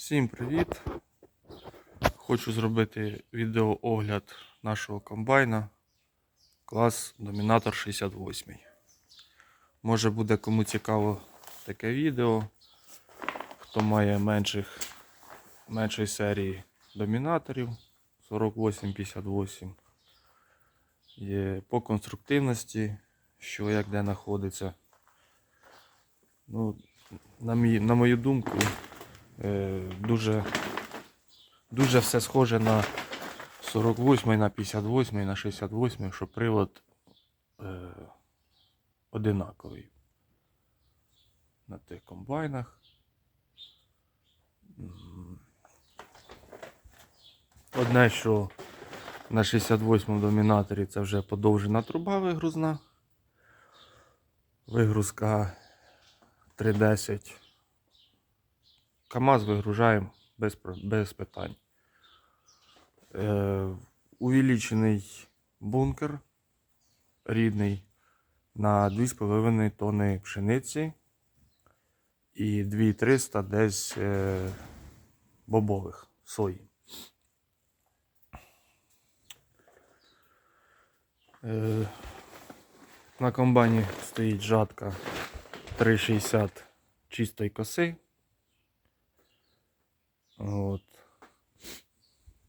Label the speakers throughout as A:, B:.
A: Всім привіт! Хочу зробити відеоогляд нашого комбайна клас Домінатор 68. Може буде кому цікаво таке відео, хто має менших, меншої серії домінаторів 48-58. Є по конструктивності, що як де знаходиться. Ну, на, мій, на мою думку, дуже, дуже все схоже на 48, на 58, на 68, що привод е, одинаковий. На тих комбайнах. Одне, що на 68 домінаторі це вже подовжена труба вигрузна. Вигрузка 310. КАМАЗ вигружаємо без, без питань. Е, увеличений бункер рідний на 2,5 тонни пшениці і 2300 десь е, бобових сої. Е, на комбайні стоїть жатка 3,60 чистої коси. От.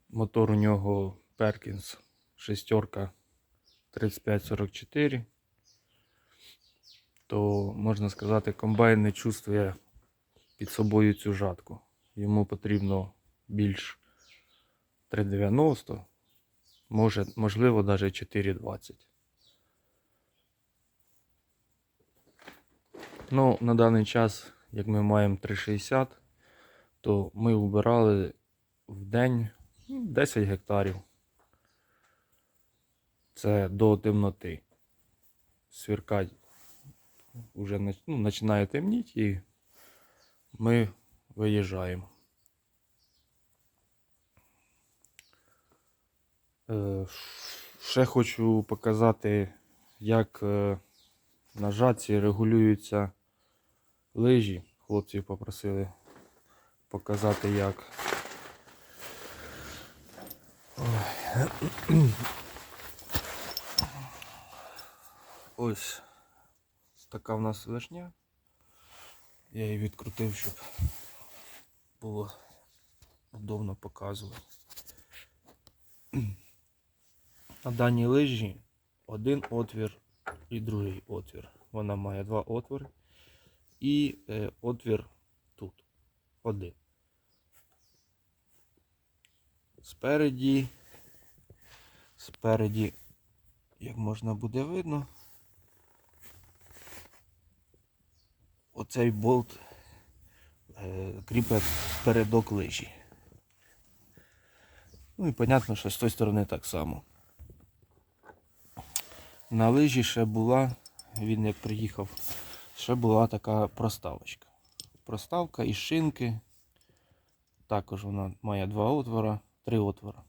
A: Мотор у нього Perkins шестерка 3544. То можна сказати, комбайн не чувствує під собою цю жатку. Йому потрібно більш 390, може, можливо, навіть 420. Ну, на даний час, як ми маємо 360, то ми вбирали в день ну, 10 гектарів. Це до темноти. Свіркать вже ну, починає темніти і ми виїжджаємо. Е, Ще хочу показати, як е, на жатці регулюються лижі. Хлопці попросили показати як. Ось така в нас вишня. Я її відкрутив, щоб було удобно показувати. На даній лижі один отвір і другий отвір. Вона має два отвори. І е, отвір тут. Один. Спереді. Спереді, як можна буде видно, оцей болт е, кріпить передок лижі. Ну і понятно, що з тої сторони так само. На лижі ще була, він як приїхав, ще була така проставочка. Проставка із шинки. Також вона має два отвора, три отвора.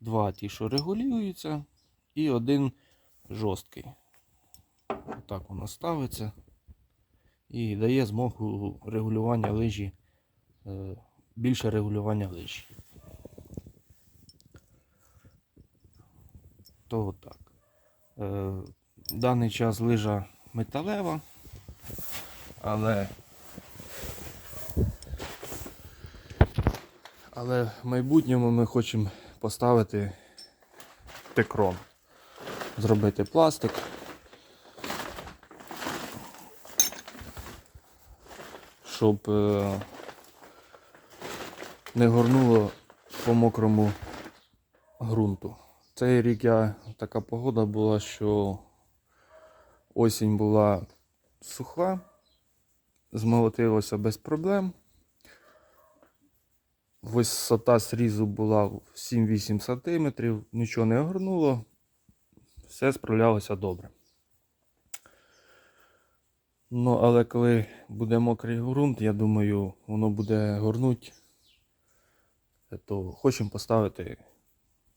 A: Два ті, що регулюються, і один жорсткий. Так воно ставиться і дає змогу регулювання лижі, е, більше регулювання лижі. То отак. Е, в даний час лижа металева, але Але в майбутньому ми хочемо поставити текрон. Зробити пластик. Щоб е, не горнуло по мокрому ґрунту. Цей рік я така погода була, що осінь була суха, змолотилося без проблем. Висота срізу була 7-8 см, нічого не огорнуло, все справлялося добре. Ну, але коли буде мокрий ґрунт, я думаю, воно буде горнуть, то хочемо поставити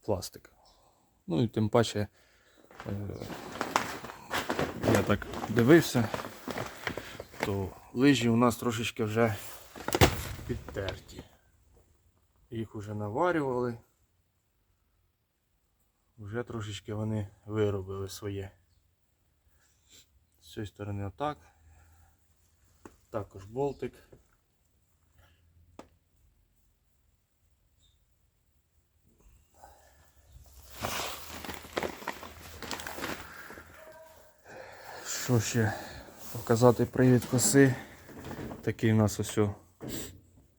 A: пластик. Ну і тим паче, е, я так дивився, то лижі у нас трошечки вже підтерті. Їх уже наварювали. Вже трошечки вони виробили своє. З цієї сторони отак. Також болтик. Що ще показати привід коси? Такий у нас ось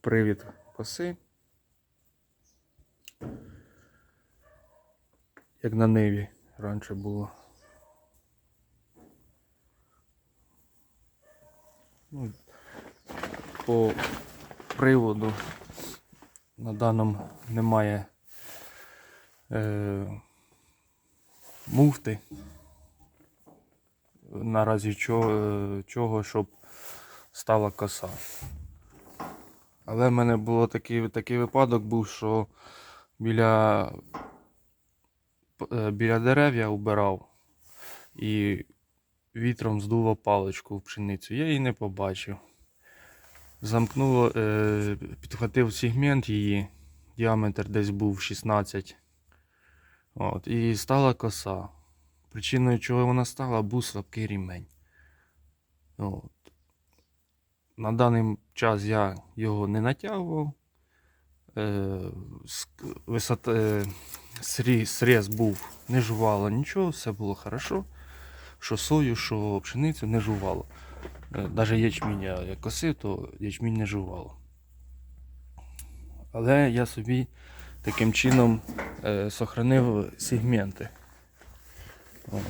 A: привід коси. Як на Ниві раніше було. Ну, по приводу на даному немає е, муфти. Наразі чого, е, чого, щоб стала коса. Але в мене було такий, такий випадок був, що біля, біля дерев я убирав і вітром здуло паличку в пшеницю. Я її не побачив. Замкнуло, е, підхватив сегмент її, діаметр десь був 16. От, і стала коса. Причиною, чого вона стала, був слабкий рівень. От. На даний час я його не натягував. Е, ск- висот, е, срі- срез був, не жувало нічого, все було хорошо. Що сою, що пшеницю не жувало. Навіть ячмінь я косив, то ячмінь не жувало. Але я собі таким чином е, сохранив сегменти. От.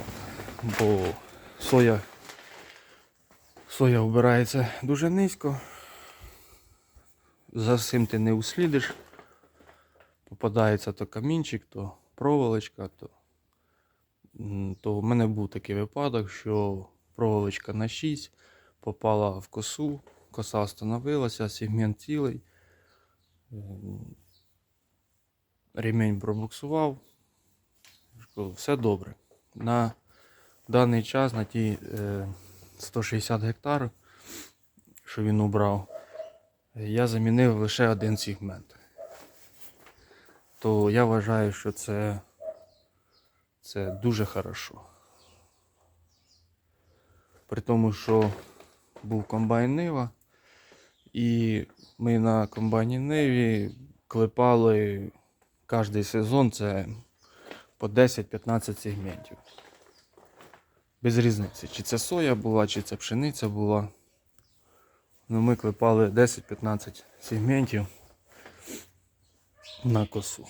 A: Бо соя, соя вбирається дуже низько. За всім ти не услідиш. Попадається то камінчик, то проволочка, то, то в мене був такий випадок, що проволочка на 6 попала в косу, коса остановилася, сегмент цілий. Ем, Ремінь пробуксував. Все добре. На даний час на ті е, 160 гектар, що він убрав, я замінив лише один сегмент. То я вважаю, що це, це дуже хорошо. При тому, що був комбайн Нива, і ми на комбайні Ниві клепали кожний сезон це по 10-15 сегментів. Без різниці, чи це соя була, чи це пшениця була. Ну, ми клепали 10-15 сегментів на косу.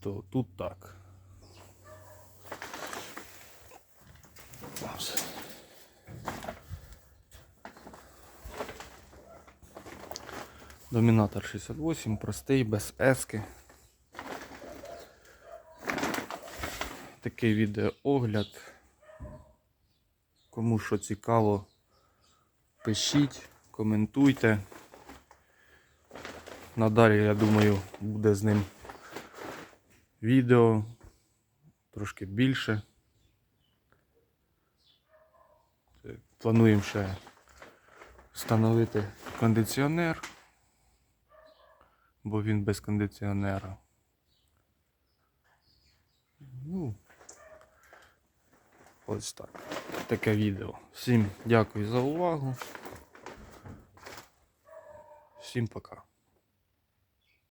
A: То тут так. Домінатор 68, простий, без ески. Такий відеоогляд. Кому що цікаво, пишіть, коментуйте. Надалі, я думаю, буде з ним відео трошки більше. Плануємо ще встановити кондиціонер, бо він без кондиціонера. Ну, ось так. Таке відео. Всім дякую за увагу. Всім пока.